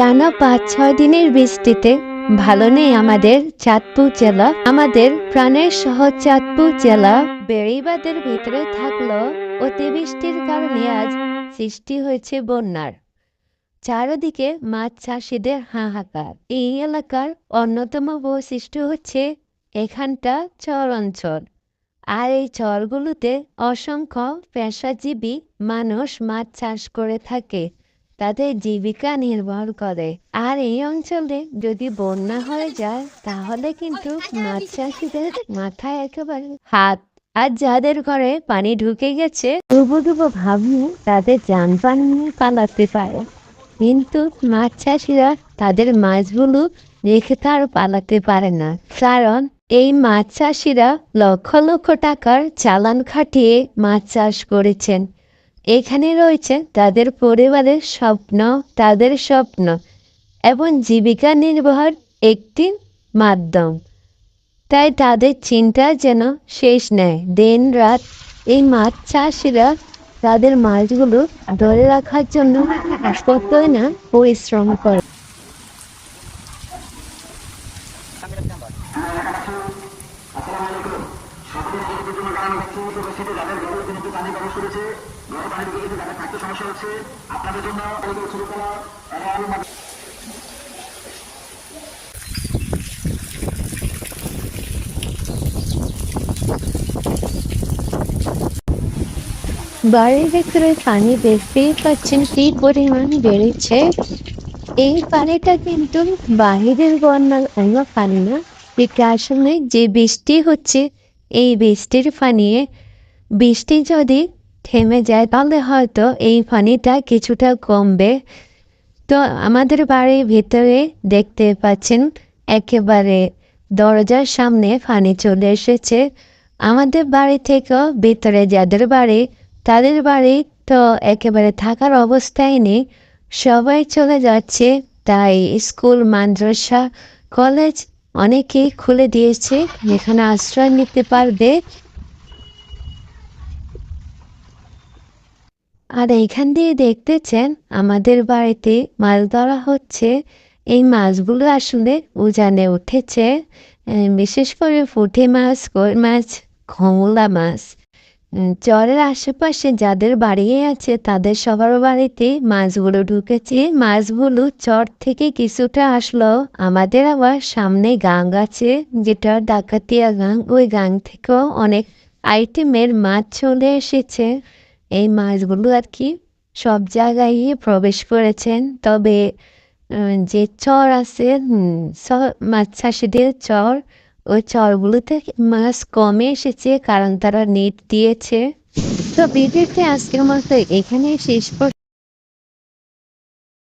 টানা পাঁচ, ছয় দিনের বৃষ্টিতে, ভালো নেই আমাদের চাঁদপুর জেলা। আমাদের প্রাণের শহর চাঁদপুর জেলা। বেড়িবাদের ভিতরে থাকলেও অতিবৃষ্টির কারণে আজ সৃষ্টি হয়েছে বন্যার। চারদিকে মাছ চাষিদের হাহাকার। এই এলাকার অন্যতম বৈশিষ্ট্য হচ্ছে এখানটা চর অঞ্চল। আর এই চরগুলোতে অসংখ্য পেশাজীবী মানুষ মাছ চাষ করে থাকে। তাদের জীবিকা নির্ভর করে। আর এই অঞ্চলে যদি বন্যা হয়ে যায়, তাহলে কিন্তু মাছ চাষিদের মাথায় একেবারে হাত। আর যাদের ঘরে পানি ঢুকে গেছে, ডুবো ডুবো ভাবনি তাদের যানবাহন নিয়ে পালাতে পারে। কিন্তু মাছ চাষিরা তাদের মাছগুলো রেখে তার পালাতে পারে না। কারণ এই মাছ চাষিরা লক্ষ লক্ষ টাকার চালান খাটিয়ে মাছ চাষ করেছেন। এখানে রয়েছে তাদের পরিবারের স্বপ্ন, তাদের স্বপ্ন এবং জীবিকা নির্বাহ একটি মাধ্যম। তাই তাদের চিন্তা যেন শেষ নেয় দিন রাত এই মাছ চাষিরা তাদের মাছগুলো ধরে রাখার জন্য কতই না পরিশ্রম করে। বাড়ির ভেতরে পানি দেখতেই পাচ্ছেন কি পরিমাণ বেড়েছে? এই পানিটা কিন্তু বাহিরের বন্যা পানি না। এটা আসলে যে বৃষ্টি হচ্ছে এই বৃষ্টির পানি বৃষ্টি যদি থেমে যায়, তাহলে হয়তো এই পানিটা কিছুটা কমবে। তো আমাদের বাড়ির ভিতরে দেখতে পাচ্ছেন, একেবারে দরজার সামনে পানি চলে এসেছে। আমাদের বাড়ি থেকেও ভিতরে যাদের বাড়ি, তাদের বাড়ি তো একেবারে থাকার অবস্থায় নেই। সবাই চলে যাচ্ছে, তাই স্কুল, মাদ্রাসা, কলেজ অনেকেই খুলে দিয়েছে, এখানে আশ্রয় নিতে পারবে। আর এইখান দিয়ে দেখতেছেন, আমাদের বাড়িতে মাছ ধরা হচ্ছে, এই মাছগুলো আসলে উজানে উঠেছে বিশেষ করে ফুটে মাছ, কই মাছ ঘমলা মাছ। চরের আশেপাশে যাদের বাড়ি আছে, তাদের সবার বাড়িতে মাছগুলো ঢুকেছে। মাছগুলো চর থেকে কিছুটা আসলো। আমাদের আবার সামনে গাং আছে যেটা ডাকাতিয়া গাং। ওই গাং থেকেও অনেক আইটেমের মাছ চলে এসেছে। এই মাছগুলো আর কি সব জায়গায় প্রবেশ করেছেন। তবে যে চর আছে মাছ চাষিদের চর ওই চরগুলোতে মাছ কমে এসেছে, কারণ তারা নেট দিয়েছে। তো ভিডিওটি আজকের মতো এখানে শেষ